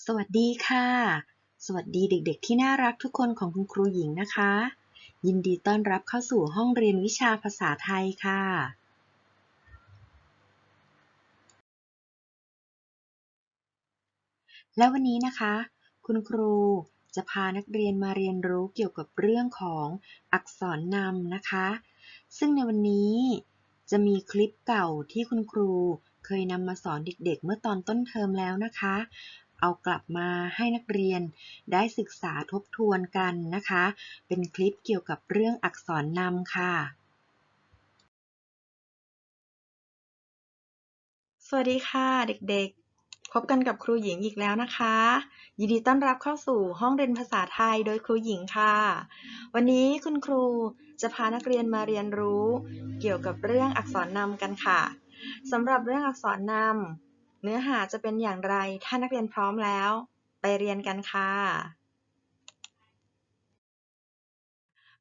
สวัสดีค่ะ สวัสดีเด็กๆ ที่น่ารักทุกคนของคุณครูหญิงนะคะ ยินดีต้อนรับเข้าสู่ห้องเรียนวิชาภาษาไทยค่ะ และวันนี้นะคะ คุณครูจะพานักเรียนมาเรียนรู้เกี่ยวกับเรื่องของอักษรนำนะคะ ซึ่งในวันนี้จะมีคลิปเก่าที่คุณครูเคยนำมาสอนเด็กๆ เมื่อตอนต้นเทอมแล้วนะคะ เอากลับมาให้นักเรียนได้ศึกษาทบทวนกันนะคะ เป็นคลิปเกี่ยวกับเรื่องอักษรนำค่ะ สวัสดีค่ะเด็กๆ พบกันกับครูหญิงอีกแล้วนะคะ ยินดีต้อนรับเข้าสู่ห้องเรียนภาษาไทยโดยครูหญิงค่ะ วันนี้คุณครูจะพานักเรียนมาเรียนรู้ เกี่ยวกับเรื่องอักษรนำกันค่ะสำหรับเรื่องอักษรนำ เนื้อหาจะเป็นอย่างไร ถ้านักเรียนพร้อมแล้ว ไปเรียนกันค่ะ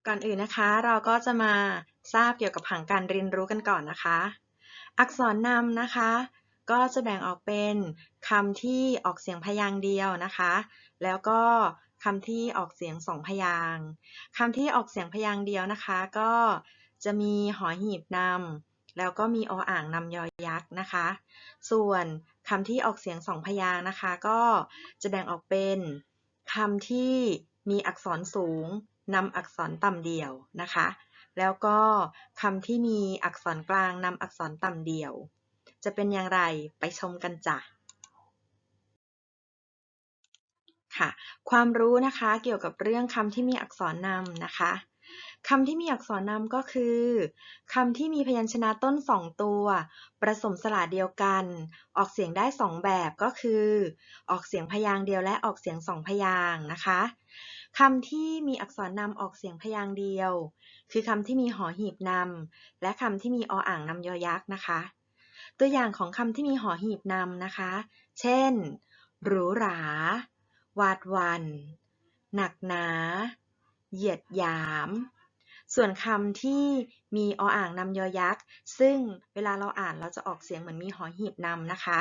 ก่อนอื่นนะคะ เราก็จะมาทราบเกี่ยวกับผังการเรียนรู้กันก่อนนะคะ อักษรนำนะคะ ก็จะแบ่งออกเป็นคำที่ออกเสียงพยางค์เดียวนะคะ แล้วก็คำที่ออกเสียงสองพยางค์คำที่ออกเสียงพยางค์เดียวนะคะ ก็จะมีหอหีบนำแล้วก็มีออ่างนำยอยักษ์นะคะ ส่วน คำที่ออกเสียงสองพยางค์นะคะ ก็จะแบ่งออกเป็นคำที่มีอักษรสูงนำอักษรต่ำเดี่ยวนะคะ แล้วก็คำที่มีอักษรกลางนำอักษรต่ำเดี่ยว จะเป็นอย่างไรไปชมกันจ้ะค่ะ ความรู้นะคะเกี่ยวกับเรื่องคำที่มีอักษรนำนะคะ คำที่มีอักษรนำก็คือคำที่มีพยัญชนะต้นสองตัว ประสมสระเดียวกัน ออกเสียงได้สองแบบก็คือ ออกเสียงพยางค์เดียวและออกเสียงสองพยางค์นะคะคำที่มีอักษรนำออกเสียงพยางค์เดียว คือคำที่มีหอหีบนำและคำที่มีออ่างนำยอยักษ์นะคะ ตัวอย่างของคำที่มีหอหีบนำนะคะ เช่น หรูหรา วาดวัน หนักหนา เหยียดหยาม ส่วนคำที่มีออ่างนำยอยักษ์ ซึ่งเวลาเราอ่านเราจะออกเสียงเหมือนมีหอหีบนำนะคะ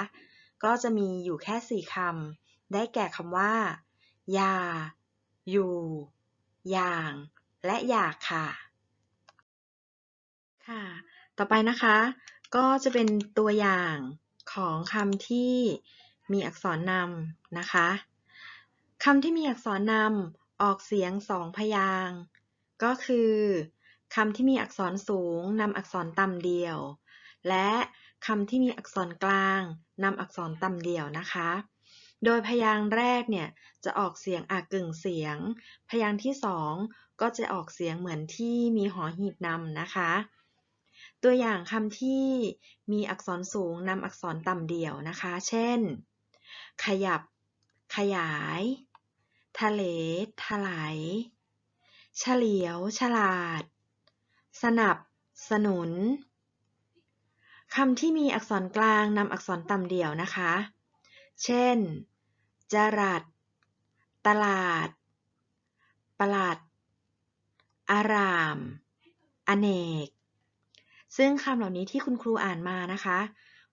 ก็จะมีอยู่แค่สี่คำ ได้แก่คำว่ายาอยู่ อย่าง และอยากค่ะ ค่ะ ต่อไปนะคะ ก็จะเป็นตัวอย่างของคำที่มีอักษรนำนะคะคำที่มีอักษรนำ ออกเสียงสองพยางค์ก็คือคำที่มีอักษรสูงนำอักษรต่ำเดี่ยว และคำที่มีอักษรกลางนำอักษรต่ำเดี่ยวนะคะ โดยพยางค์แรกเนี่ยจะออกเสียงอากึ่งเสียง พยางค์ที่สองก็จะออกเสียงเหมือนที่มีหอหีบนำนะคะ ตัวอย่างคำที่มีอักษรสูงนำอักษรต่ำเดี่ยวนะคะ เช่น ขยับ ขยาย ทะเล ถลาย เฉลียว ฉลาด สนับสนุน คำที่มีอักษรกลางนำอักษรต่ำเดี่ยวนะคะ เช่น จรัสตลาด ประหลัด อาราม อเนก ซึ่งคำเหล่านี้ที่คุณครูอ่านมานะคะ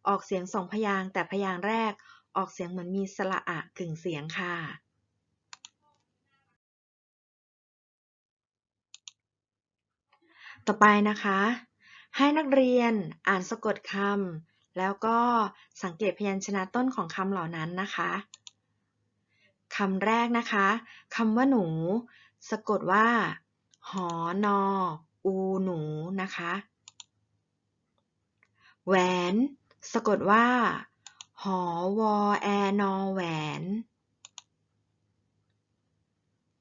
ออกเสียงสองพยางแต่พยางแรกออกเสียงเหมือนมีสระอะกึ่งเสียงค่ะ ต่อไปนะคะ ให้นักเรียนอ่านสะกดคำแล้วก็สังเกตพยัญชนะต้นของคำเหล่านั้นนะคะคำแรกนะคะคำว่าหนู สะกดว่า หอนอ อูหนูนะคะ แหวน สะกดว่า หอวอแอนอแหวน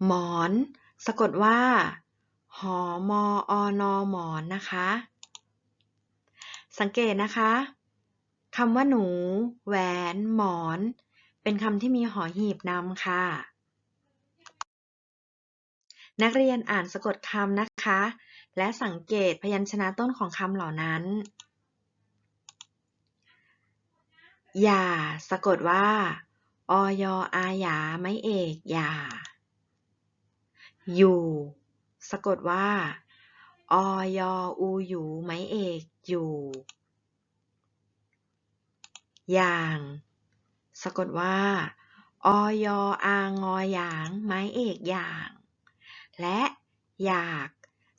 หมอน สะกดว่า หอมออนอหมอนนะคะ สังเกตนะคะคำว่าหนู แหวน หมอน เป็นคำที่มีหอหีบนำค่ะ นักเรียนอ่านสะกดคำนะคะ และสังเกตพยัญชนะต้นของคำเหล่านั้น อย่า สะกดว่า อยอาหยา ไม่เอก อย่า อยู่ สะกดว่าอยอูอยู่ไม้เอกอยู่ อย่าง สะกดว่าอยอางอหยางไม้เอกอย่าง และอยาก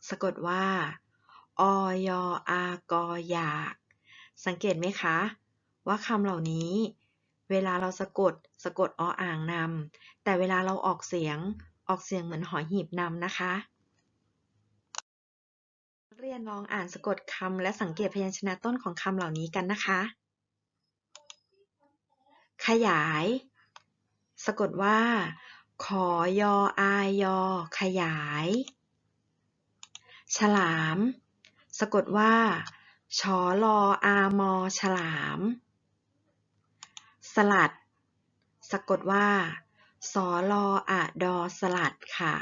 สะกดว่าอยอากออยาก สังเกตไหมคะ ว่าคำเหล่านี้เวลาเราสะกด สะกดออ่างนำ แต่เวลาเราออกเสียง ออกเสียงเหมือนหอหีบนำนะคะ ยนลองอ่านสะกดคำและสังเกตพยัญชนะต้นของคำเหล่านี้กันนะคะ ขยาย สะกดว่า ขอยออายอ ขยาย ฉลาม สะกดว่าชอลออามอ ฉลาม สลัด สะกดว่าสอลออะดอ สลัดค่ะ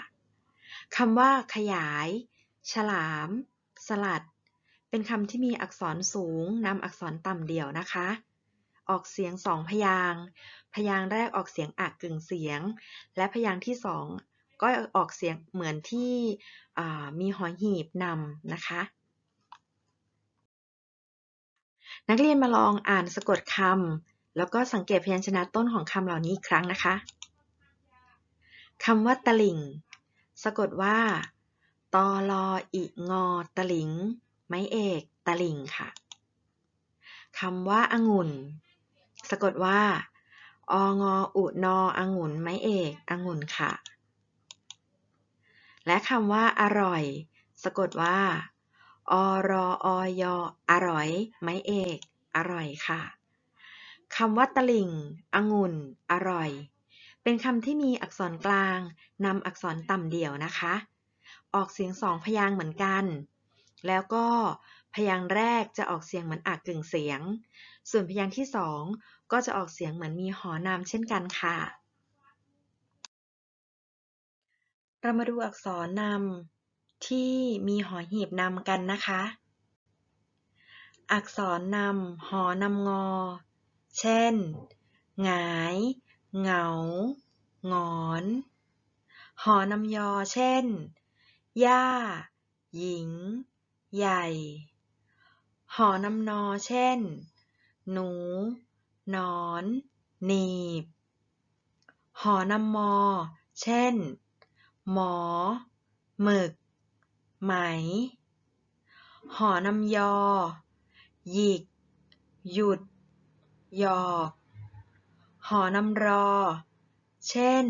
คำว่าขยาย ฉลาม สลัด เป็นคำที่มีอักษรสูงนำอักษรต่ำเดี่ยวนะคะ ออกเสียงสองพยางพยางแรกออกเสียงอักกึ่งเสียง และพยางที่สองก็ออกเสียงเหมือนที่มีหอหีบนำนะคะ นักเรียนมาลองอ่านสะกดคำแล้วก็สังเกตพยัญชนะต้นของคำเหล่านี้อีกครั้งนะคะคำว่าตลิ่ง สะกดว่า ตอลออิงอตะลิง ไม้เอกตะลิงค่ะคำว่าองุ่น สะกดว่า องออุนอองุ่นไม้เอกองุ่นค่ะ และคำว่าอร่อย สะกดว่า อรออยอร่อย ไม้เอก อร่อยค่ะคำว่าตะลิงองุ่น อร่อย เป็นคำที่มีอักษรกลางนำอักษรต่ำเดี่ยวนะคะ ออกเสียงสองพยางเหมือนกัน แล้วก็พยางแรกจะออกเสียงเหมือนอักกึ่งเสียง ส่วนพยางที่สองก็จะออกเสียงเหมือนมีหอนามเช่นกันค่ะ เรามาดูอักษรนำที่มีหอหีบนำกันนะคะ อักษรนำหอนำงอ เช่น หงาย เหงา งอน หอนำยอ เช่น ย่า หญิง ใหญ่ หอนำนอเช่น หนู นอน หนีบ หอนำมอ เช่น หมอ หมึก ไหม หอนำยอ หยิก หยุด หยอกหอนำรอ เช่น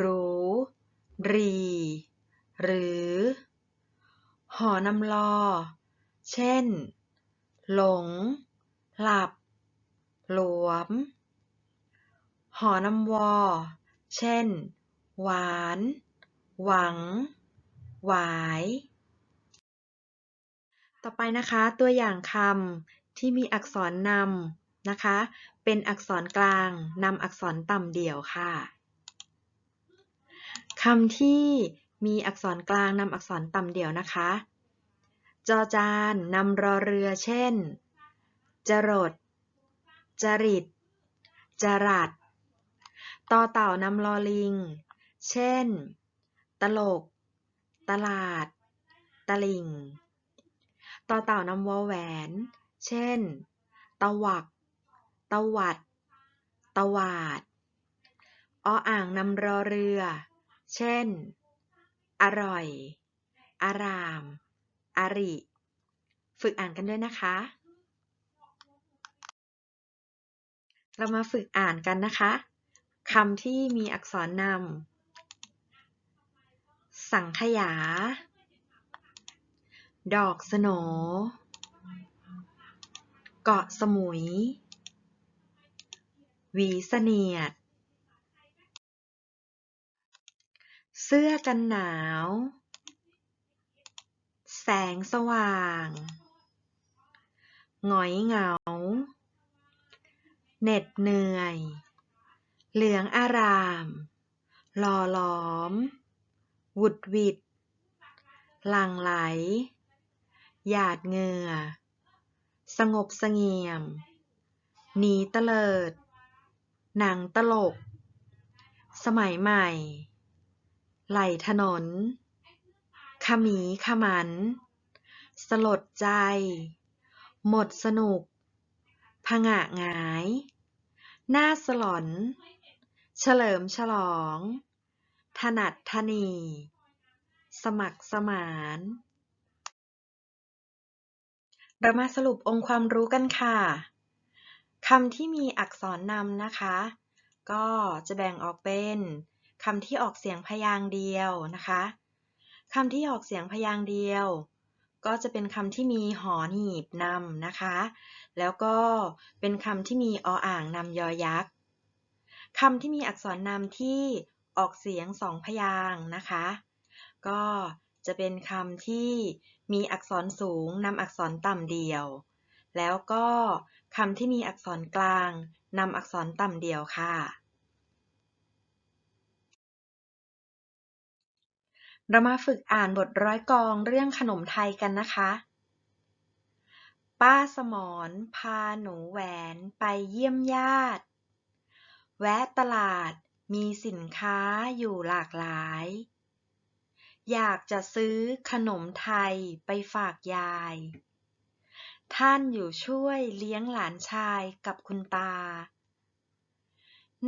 รู้ รี หรือห่อนำลอ เช่น หลง หลับ หลวม ห่อนำวอ เช่น หวาน หวัง หวาย ต่อไปนะคะ ตัวอย่างคำที่มีอักษรนำนะคะ เป็นอักษรกลางนำอักษรต่ำเดี่ยวค่ะคำที่ มีอักษรกลางนำอักษรต่ำเดี่ยวนะคะ จอจานนำรอเรือเช่น จรด จริต จรัดต่อเต่านำลอลิง เช่น ตลก ตลาด ตลิง ต่อเต่านำวอแหวน เช่น ตวัก ตวัด ตวาด ออ่างนำรอเรือ เช่น อร่อย อารามอริ ฝึกอ่านกันด้วยนะคะ เรามาฝึกอ่านกันนะคะคำที่มีอักษรนำ สังขยา ดอกสนเกาะสมุย หวีเสนียด สื้อกันหนาว แสงสว่างหงอยเหงา เหน็ดเหนื่อย เหลืองอาราม หล่อหลอมวุดวิด หลั่งไหล หยาดเหงื่อ สงบสงเงียม หนีเตลิด หนังตลก สมัยใหม่ ไหลถนน ขมีขมัน สลดใจ หมดสนุก ผงะหงาย หน้าสลอน เฉลิมฉลอง ถนัดถนี สมัครสมานเรามาสรุปองค์ความรู้กันค่ะ คำที่มีอักษรนำนะคะ ก็จะแบ่งออกเป็น คำที่ออกเสียงพยางค์เดียวนะคะคำที่ออกเสียงพยางค์เดียว ก็จะเป็นคำที่มีหอหีบนำนะคะ แล้วก็เป็นคำที่มีออ่างนำยอยักษ์คำที่มีอักษรนำที่ออกเสียงสองพยางค์นะคะ ก็จะเป็นคำที่มีอักษรสูงนำอักษรต่ำเดียว แล้วก็คำที่มีอักษรกลางนำอักษรต่ำเดียวค่ะ เรามาฝึกอ่านบทร้อยกองเรื่องขนมไทยกันนะคะ ป้าสมรพาหนูแหวนไปเยี่ยมญาติ แวะตลาดมีสินค้าอยู่หลากหลาย อยากจะซื้อขนมไทยไปฝากยาย ท่านอยู่ช่วยเลี้ยงหลานชายกับคุณตา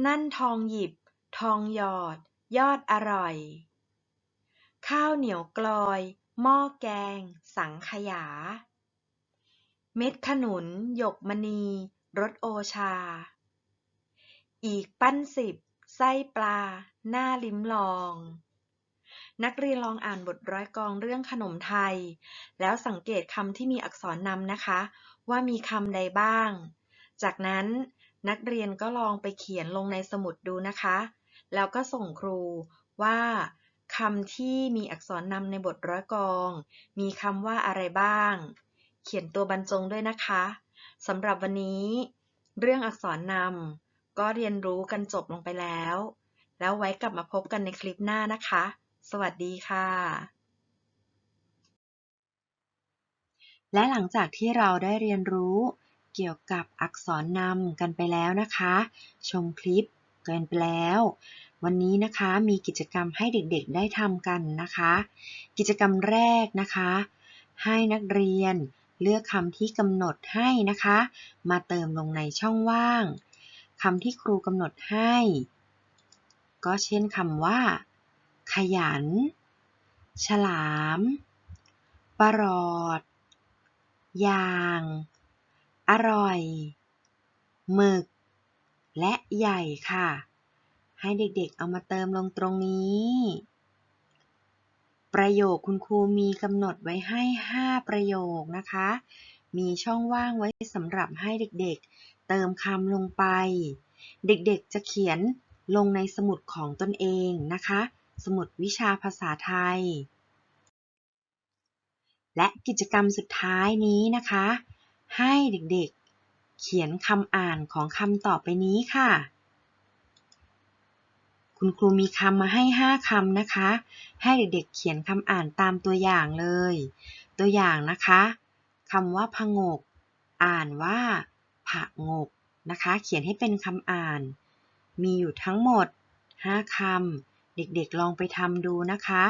นั่นทองหยิบ ทองหยอด ยอดอร่อย ข้าวเหนียวกลอย หม้อแกง สังขยา เม็ดขนุน หยกมณี รสโอชา อีกปั้นสิบ ไส้ปลา หน้าลิ้มลอง นักเรียนลองอ่านบทร้อยกองเรื่องขนมไทย แล้วสังเกตคำที่มีอักษรนำนะคะ ว่ามีคำใดบ้าง จากนั้นนักเรียนก็ลองไปเขียนลงในสมุดดูนะคะ แล้วก็ส่งครูว่า คำที่มีอักษรนำในบทร้อยกอง มีคำว่าอะไรบ้าง เขียนตัวบรรจงด้วยนะคะสำหรับวันนี้ เรื่องอักษรนำก็เรียนรู้กันจบลงไปแล้ว แล้วไว้กลับมาพบกันในคลิปหน้านะคะ สวัสดีค่ะ และหลังจากที่เราได้เรียนรู้เกี่ยวกับอักษรนำกันไปแล้วนะคะ ชมคลิปกันไปแล้ว วันนี้นะคะมีกิจกรรมให้เด็กๆได้ทำกันนะคะ กิจกรรมแรกนะคะ ให้นักเรียนเลือกคำที่กำหนดให้นะคะ มาเติมลงในช่องว่างคำที่ครูกำหนดให้ ก็เช่นคำว่า ขยัน ฉลาม ประหลอด ยาง อร่อย หมึก และใหญ่ค่ะ ให้เด็กๆ เอามาเติมลงตรงนี้ ประโยคคุณครูมีกำหนดไว้ให้ 5 ประโยคนะคะ มีช่องว่างไว้สำหรับให้เด็กๆ เติมคำลงไป เด็กๆ จะเขียนลงในสมุดของตนเองนะคะ สมุดวิชาภาษาไทย และกิจกรรมสุดท้ายนี้นะคะ ให้เด็กๆ เขียนคำอ่านของคำต่อไปนี้ค่ะ คุณครูมีคำมาให้ 5คำนะคะ ให้เด็กๆเขียนคำอ่านตามตัวอย่างเลย ตัวอย่างนะคะคำว่าผงก อ่านว่าผะงกนะคะ เขียนให้เป็นคำอ่าน มีอยู่ทั้งหมด 5คำเด็กๆลองไปทำดูนะคะ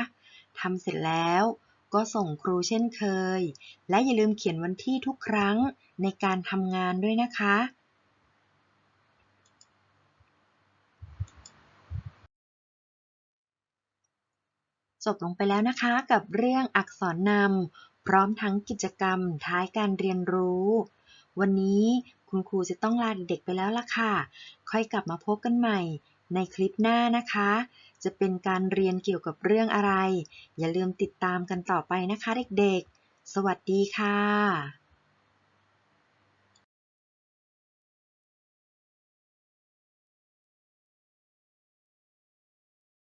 ทำเสร็จแล้วก็ส่งครูเช่นเคย และอย่าลืมเขียนวันที่ทุกครั้งในการทำงานด้วยนะคะ จบลงไปแล้วนะคะกับเรื่องอักษรนำพร้อมทั้งกิจกรรมท้ายการเรียนรู้ วันนี้คุณครูจะต้องลาเด็กไปแล้วล่ะค่ะ ค่อยกลับมาพบกันใหม่ในคลิปหน้านะคะ จะเป็นการเรียนเกี่ยวกับเรื่องอะไร อย่าลืมติดตามกันต่อไปนะคะเด็กๆ สวัสดีค่ะ